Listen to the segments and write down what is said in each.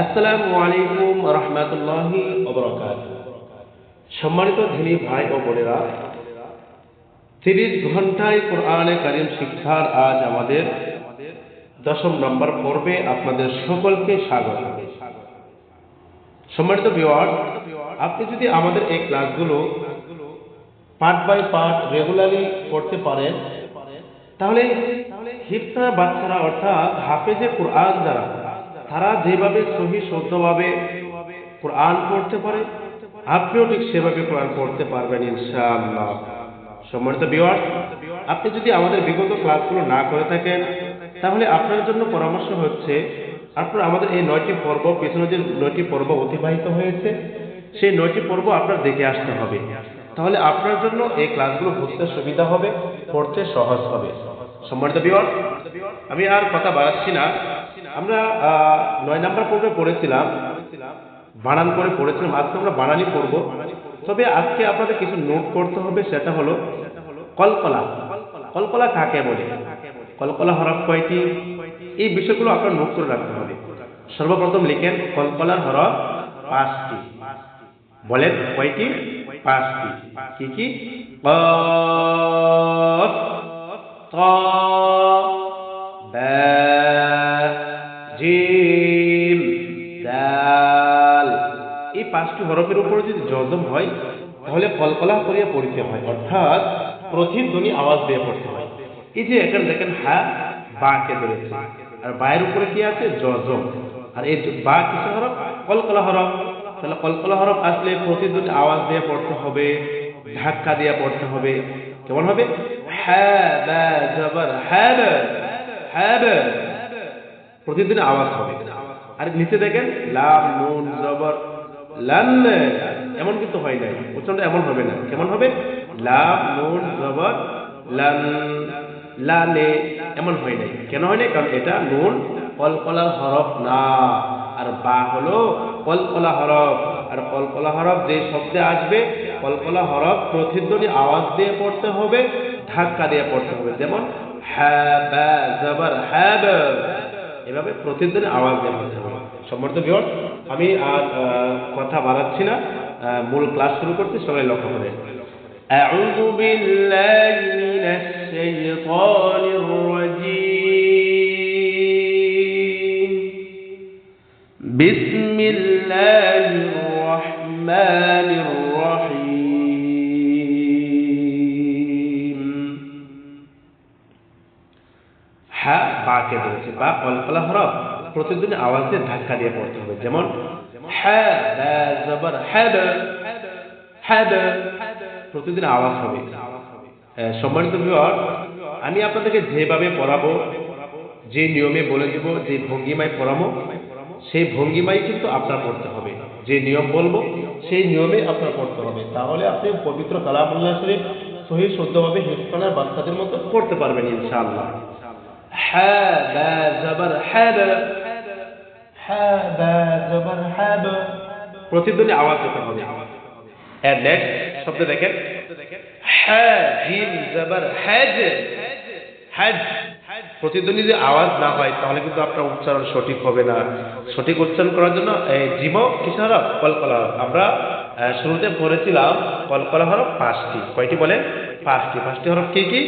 আসসালামু আলাইকুম রহমতুল্লাহি সম্মানিত ধিনী ভাই ও বোনেরা, তিরিশ ঘন্টায় কোরআনে কারিম শিক্ষার আজ আমাদের দশম নম্বর পর্বে আপনাদের সকলকে স্বাগত। সম্মানিত বিওয়ার আপনি যদি আমাদের এই ক্লাসগুলো পার্ট বাই পার্ট রেগুলারলি করতে পারেন, তাহলে হিফতা বাচ্চারা অর্থাৎ হাফেজে কোরআন যারা তারা যেভাবে সহি শুদ্ধভাবে কোরআন পড়তে পারে, আপনিও ঠিক সেভাবে কোরআন পড়তে পারবেন ইনশাআল্লাহ। সম্মানিত বিওয়ার আপনি যদি আমাদের বিগত ক্লাসগুলো না করে থাকেন, তাহলে আপনার জন্য পরামর্শ হচ্ছে, আপনার আমাদের এই নয়টি পর্ব, পেছনে যে নয়টি পর্ব অতিবাহিত হয়েছে, সেই নয়টি পর্ব আপনার দেখে আসতে হবে। তাহলে আপনার জন্য এই ক্লাসগুলো বুঝতে সুবিধা হবে, পড়তে সহজ হবে। সম্মানিত বিওয়ার আমি আর কথা বাড়াচ্ছি না। আমরা নয় নাম্বার পর্বে পড়েছিলাম। বানান করে পড়েছিলাম। আজকে আমরা বানানি পড়ব। তবে আজকে আপনাদের কিছু নোট করতে হবে, সেটা হলো কলকলা। কলকলা কাকে বলে? কলকলা হরফ কয়টি? এই বিষয়গুলো আপনার নোট করে রাখতে হবে। সর্বপ্রথম লিখেন কলকলার হরফ পাঁচটি। বলেন কয়টি? পাঁচটি। কি কি? কফ ত পাঁচটি হরফের উপরে যদি জজম হয়, তাহলে কলকলা করিয়া পড়িতে হয়। অর্থাৎ প্রতিধ্বনি আওয়াজ দিয়ে পড়তে হয়। এই যে এখানে দেখেন হা বাকে ধরেছে আর বায়ের উপরে কি আছে? জজম। আর এই বা কিছু হরফ? কলকলা হরফ। তাহলে কলকলা হরফ আসলে প্রতিধ্বনি আওয়াজ দিয়ে পড়তে হবে, ধাক্কা দিয়ে পড়তে হবে। কেমন হবে? হ্যাঁ বা হ্যাঁ হ্যাঁ প্রতিদিন আওয়াজ হবে। আর নিচে দেখেন লাভ নুন, জবর। এমন কিন্তু হয় নাই। উচ্চারণটা এমন হবে না। কেমন হবে? নুন লানে এমন হয় নাই। কেন হয় নাই? কারণ এটা নুন কলকলার হরফ না। আর বা হলো কলকলা হরফ। আর কলকলা হরফ যে শব্দে আসবে, কলকলা হরফ প্রতিধ্বনি আওয়াজ দিয়ে পড়তে হবে, ধাক্কা দিয়ে পড়তে হবে। যেমন হ্যাঁ হ্যাঁ এভাবে প্রতিদিন আওয়াজ দেওয়া হতে হবে। সম্মানিত বিহর আমি আর আহ, কথা বাড়াচ্ছি না আহ, মূল ক্লাস শুরু করছি সবাই লক্ষ্য করে أعوذ بالله من الشيطان الرجيم بسم الله الرحمن الرحيم হা বাকে ধরেছে বা কলকলা হরফ প্রতিদিন আওয়াজ দিয়ে ধাক্কা দিয়ে পড়তে হবে। যেমন প্রতিদিন আওয়াজ হবে। সম্মানিত আমি আপনাদেরকে যেভাবে পড়াবো, যে নিয়মে বলে দিব, যে ভঙ্গিমায় পড়াবো, সেই ভঙ্গিমাই কিন্তু আপনার পড়তে হবে। যে নিয়ম বলব, সেই নিয়মে আপনার পড়তে হবে। তাহলে আপনি পবিত্র কালামুল্লাহ শরীফ সহি শুদ্ধভাবে হিফকানার বাচ্চাদের মতো পড়তে পারবেন ইনশাআল্লাহ। হ্যাঁ হ্যাঁ প্রতিধ্বনি আওয়াজ দিতে হবে। হ্যাঁ নেক্সট শব্দ দেখেন। প্রতিধ্বনি যদি আওয়াজ না হয়, তাহলে কিন্তু আপনার উচ্চারণ সঠিক হবে না। সঠিক উচ্চারণ করার জন্য এই জিম, কিসের হরফ? কলকলা। আমরা শুরুতে পড়েছিলাম কলকলা হরফ পাঁচটি। কয়টি বলেন? পাঁচটি। পাঁচটি হরফ কি কি?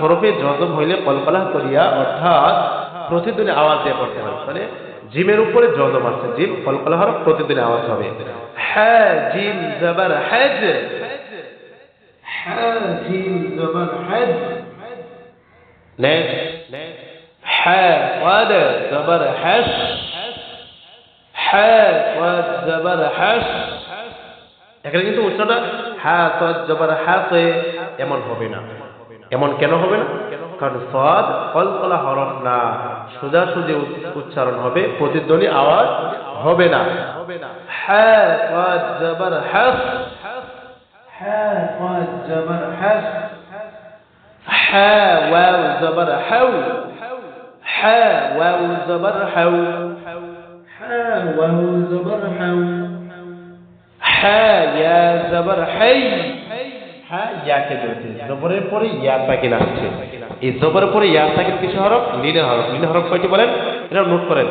হরফে জজম হইলে কলকলা করিয়া অর্থাৎ প্রতিদিনে আওয়াজ দিয়ে পড়তে হয়। মানে জিমের উপরে জজম আছে জিম কলকলা হরফ প্রতিদিনে আওয়াজ হবে। হ্যাঁ জিম জবর হ্যাজ। হ্যাঁ, হ্যাঁ, এখানে কিন্তু উচ্চটা হ্যাঁ জবর হ্যাঁ এমন হবে না। এমন কেন হবে না? কারণ সদ কলকলা হরফ না। সোজাসুজি উচ- উচ্চারণ হবে, প্রতিধ্বনি আওয়াজ হবে না। হ্যাঁ সদ জবর হ্যাস। হ্যাঁ সদ জবর হ্যাস। হ্যাঁ ওয়াও জবর হাউ হা ওয়াও জবর হাউ হা ওয়াও জবর হাউ হা ইয়া জবর হাই। হা ইয়াকে ধরেছে। জবরের পরে ইয়া সাকিন আসছে। এই জবরের পরে কিছু কয়টি বলেন? এটা নোট করেন।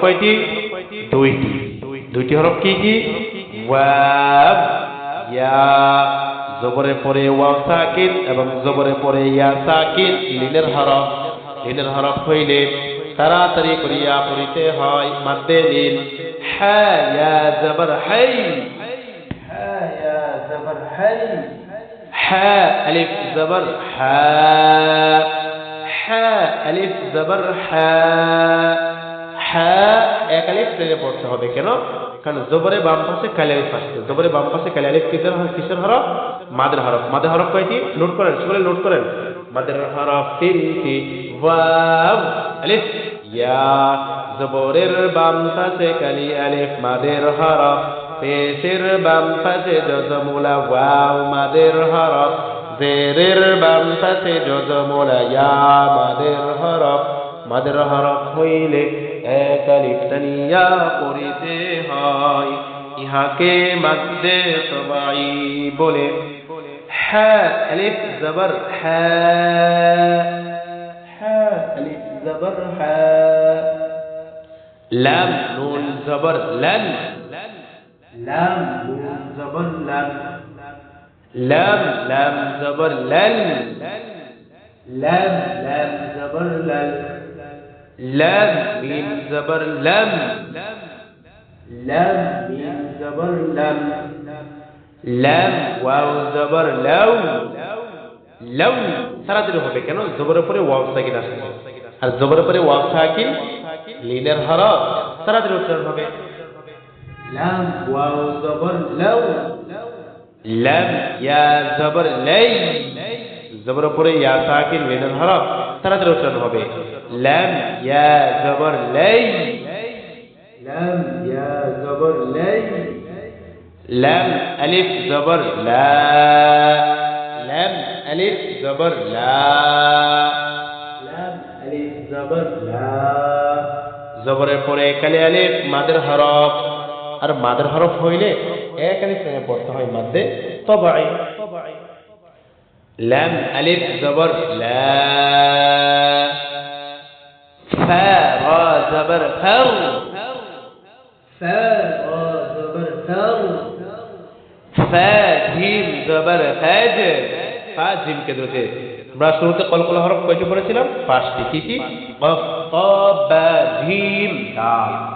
কয়টি? দুইটি। দুইটি কি কি? ওয়াব ইয়া পরে ওয়াও সাকিন এবং জবরের পরে ইয়া সাকিন। হরফ। লিনের হরফ হইলে তাড়াতাড়ি করিয়া পড়িতে হয় মাদ্দে লিন হ্যাঁ ইয়া জবর হাই। হ্যাঁ হাই হ্যাঁ আলিফ, জবর হ্যাঁ হ্যাঁ আলিফ, জবর হ্যাঁ এক আলিফ টেনে পড়তে হবে কেন? কারণ জবরে বাম পাশে কালি আলিফ আসছে। জবরে বাম পাশে কালি আলিফ কিসের কিসের হরফ? মাদের হরফ। মাদের হরফ কয়টি? নোট করেন, সকলে নোট করেন। মাদের হরফ তিনটি ওয়াও, আলিফ। ইয়া, জবরের বাম পাশে কালি আলিফ, মাদের হরফ। পেশের বাম পাশে জজমুলা ওয়াও মাদের হরফ জেরের বাম পাশে জজমুলা ইয়া মাদের হরফ মাদের হরফ হইলে এক আলিফ টানিয়া পড়িতে হয় ইহাকে মাদ্দে সবাই বলে হ্যাঁ আলিফ জবর হ্যাঁ হ্যাঁ আলিফ জবর হ্যাঁ লাম নুন জবর লান লাম নুন জবর লান লাম লাম জবর লান লাম লাম জবর লান লাম মিম জবর লাম লাম মিম জবর লাম লাম ওয়াও জবর লাউ লাউ তাড়াতাড়ি হবে কেন জবরের পরে ওয়াও সাকিন আসছে আর জবরের পরে ওয়াও সাকিন লিনের হরফ তাড়াতাড়ি উচ্চারণ হবে লাম ওয়াও জবর লাউ লাম ইয়া জবর লাই জবরের পরে ইয়া সাকিন লিনের হরফ তাড়াতাড়ি উচ্চারণ হবে লাম ইয়া জবর লাই লাম ইয়া জবর লাই লাম আলিফ জবর লা লাম আলিফ জবর লা লাম আলিফ জবর লা জবরের পরে কালি আলিফ মাদের হরফ আর মাদের হরফ হইলে এক আলিফ পড়তে হয় মাদ্দে তবাই। লাম আলিফ জবর লা। ফা রা জবর ফাউ। ফা রা জবর ফাউ। ফা জিম জবর ফাজ ফা জিম কে ধরেছে। আমরা শুরুতে কলকলা হরফ কয়টি পড়েছিলাম? পাঁচটি। কি কি? কফ কফ বা জিম দাল তো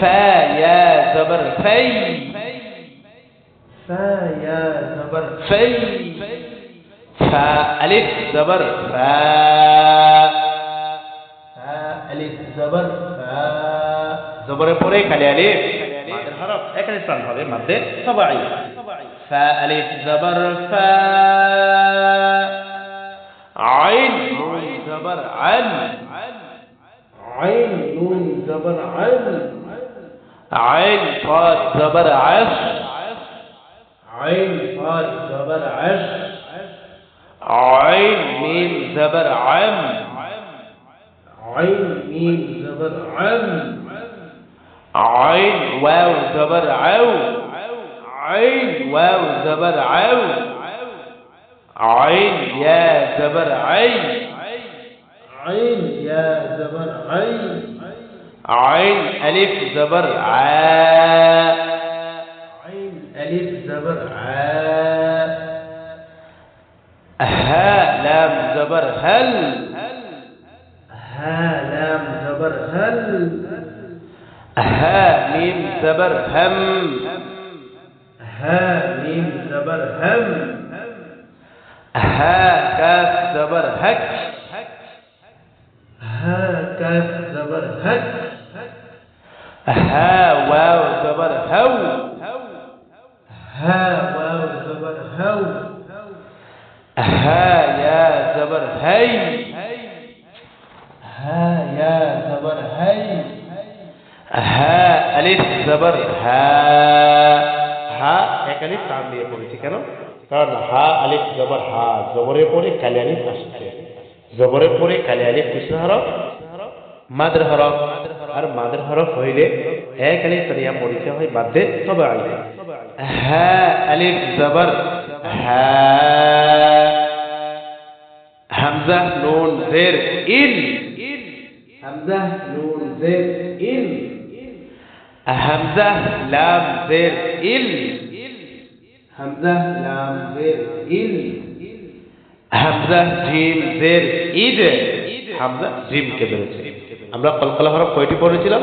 فا يا زبر في فا يا زبر في فا ألف زبر فا. فا ألف زبر فا. زبر بوري كالي ألف مادة الحرف أكل إسلام هذه مادة فا ألف زبر فا. عين زبر عن. عين زبر عن. عين صاد زبر عش. عين صاد زبر عش. عين ميم زبر عم. عين ميم زبر عم. عين واو زبر عو. عين واو زبر عو. عين يا زبر عين. عين يا زبر عين. عين ألف زبر ع عين ألف زبر ع ها لام زبر هل. ها لام زبر هل. ها ميم زبر هم. ها ميم زبر هم. ها كاف زبر هك. হা ওয়াও জবর হাউ হা ওয়াও জবর হাউ হা ইয়া জবর হাই হা ইয়া জবর হাই হা আলিফ জবর হা হা এক আলিফ টান দিয়ে পড়েছি কেন? কারণ হা আলিফ জবর হা জবরের পরে কালি আলিফ আসছে। জবরের পরে কালি আলিফ কিসের হরফ? মাদের হরফ। আর মাদের হরফ হইলে এক আলিফ তারিয়া পরিচয় হয় বাদে তবে আই। হা আলিফ, জবর হা হামজা, নুন, জের, ইন। হামজা, নুন, জের, ইন। হামজা, লাম, জের, ইল। হামজা, লাম, জের, ইল। হামজা, জিম, জের ইদ হামজা জিম কে ধরেছে। আমরা কলকলা হরফ কয়টি পড়েছিলাম?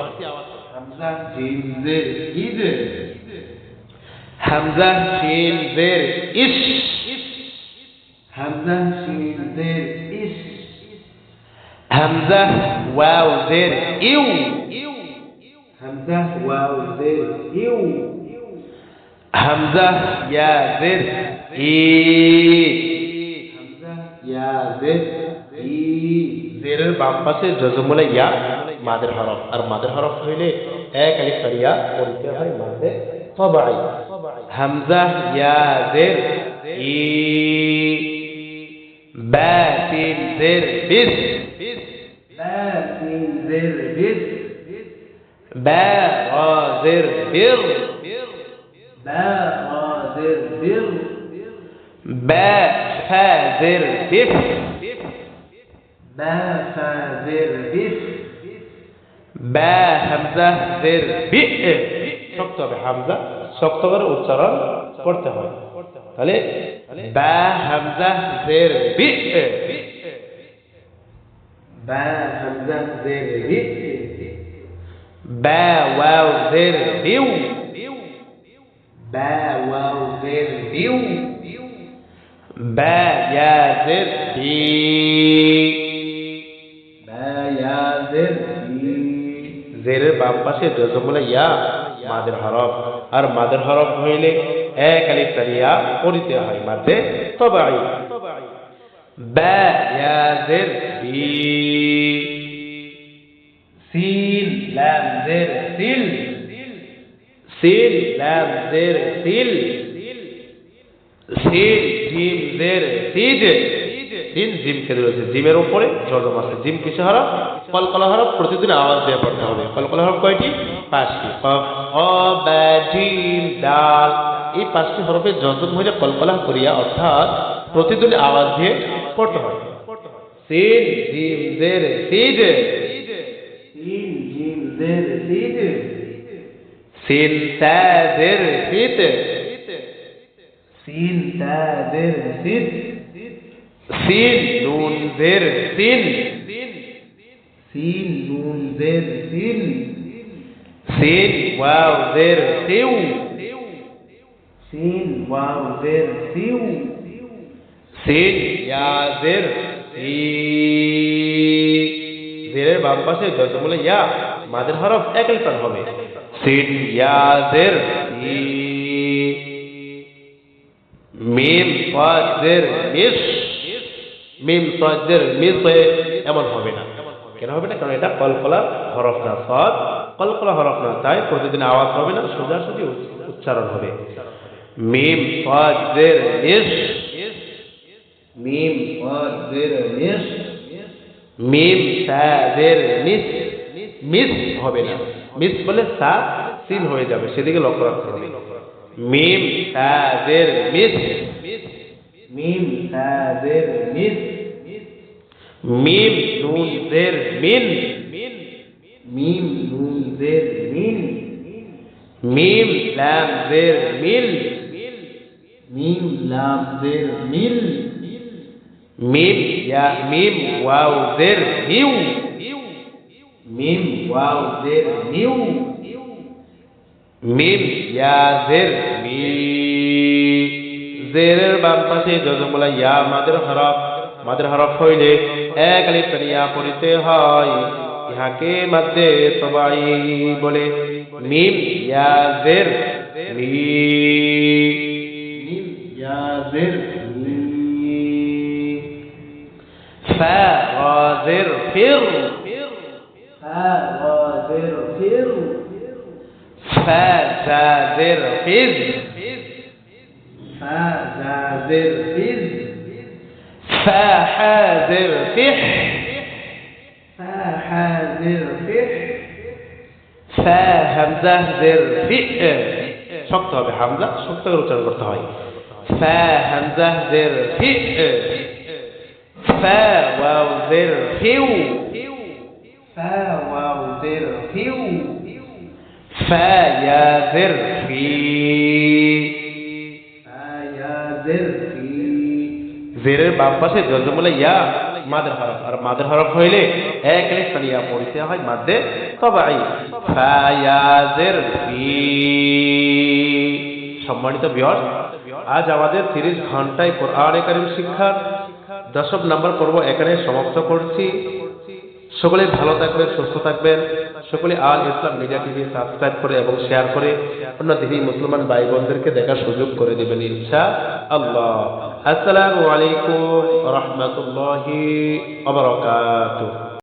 হামজা জিম জের ইদ হামজা শিন জের ইস হামজা শিন জের ইস হামজা ওয়াও জের ইউ হামজা ওয়াও জের ইউ হামজা ইয়া জের ই হামজা ইয়া জের ই জেরের বাম পাশে যজমুলে ইয়া মাদের হরফ আর মাদের হরফ হইলে এক আলিফ সারিয়া পড়তে হয় মাদে তবাই হামজা ইয়া জের ই বা তিন জের বিস বা তিন জের বিস বা রা জের বির বা রা জের বির বা ফা জের বিফ বা ফা জের বিফ বা হামজা জের বি শক্ত হবে হামজা শক্ত করে উচ্চারণ করতে হয় তাহলে বা হামজা জের বি বা হামজা জের বি বা ওয়াও জের বিউ। বা ওয়াও জের বিউ। বা ইয়া জের বি। বাম পাশে যজমুলা ইয়া মাদের হরফ। আর মাদের হরফ হইলে এক আলিফ তারিয়া পড়িতে হয় মাঝে তবাই বা ইয়া সিল সিল। সিল সিল। জিম, জের জিম কে রয়েছে জিমের উপরে জজম আছে। জিম কিসে হরফ? কলকলা হরফ। প্রতিদিন আওয়াজ দিয়ে পড়তে হবে। কলকলা হরফ কয়টি? পাঁচটি। জিম এই পাঁচটি হরফে যজম হইলে কলকলা করিয়া অর্থাৎ প্রতিদিন আওয়াজ দিয়ে পড়তে হবে। সিন জিম জের সিদ সিন জিম জের সিদ সিন তা জের সিদ সিন তা সিন নুন জের সিন সিন নুন জের সিন সিন ওয়াও জের সিউ সিন ওয়াও জের সিউ সিন ইয়া জের সি জেরের বাম পাশে যজমূলে ইয়া মাদের হরফ একই লিটার হবে সিন ইয়া জের সি মিম সাদের মিস মিম সাদের মিস হয়ে এমন হবে না। কেন হবে না? কারণ এটা কলকলা হরফ না সদ। কলকলা হরফ না তাই প্রতিদিন আওয়াজ হবে না, সোজাসুজি উচ্চারণ হবে। মিম সাদের মিস মিম সাদের মিস মিম সাদের মিস মিস হবে না। মিস বলে সা সিন হয়ে যাবে, সেদিকে লক্ষ্য রাখতে হবে। মিম তাদের মিস। Mim, ha, zer, mis. Mim, nun, zir, min. Mim, nun, zir, min. Mim, lam, zer, min, Mim, lam, zir, min, Mim, ya, mim, wow, zir, miu. Mim, wow, zir, miu. Mim, ya, zir, mil. জেরের বাম পাশে যজমলা ইয়া মাদের হরফ মাদের হরফ হইলে এক আলিফ তানিয়া পড়িতে হয়। ইহাকে মাদ্দে সবাই বলে, মিম ইয়া জের মিম ইয়া জের ফা রা জের ফির ফা ওয়া জের ফির ফা জা জের ফিজ ফা জা জের ফিজ ফা হা জের ফিহ ফা হা জের ফিহ ফা হামজা জের ফি শক্ত হবে হামজা শক্ত করে উচ্চারণ করতে হয় ফা হামজা জের ফি ফা ওয়াও জের ফিউ জেরের বাম পাশে জজমলে ইয়া মাদের হরফ। আর মাদের হরফ হইলে এক আলিফ তানিয়া পড়িতে হয় মাদ্দে তবাই ফা ইয়া ফি সম্মানিত বিয়র আজ আমাদের তিরিশ ঘন্টায় কোরআনে কারিম শিক্ষার দশম নাম্বার পর্ব এখানে সমাপ্ত করছি। সকলে ভালো থাকবেন, সুস্থ থাকবেন। সকলে আল ইসলাম মিডিয়া টিভি সাবস্ক্রাইব করে এবং শেয়ার করে অন্য দিদি মুসলমান ভাই বোনদেরকে দেখার সুযোগ করে দেবেন ইচ্ছা আল্লাহ আসসালামু আলাইকুম রহমতুল্লাহি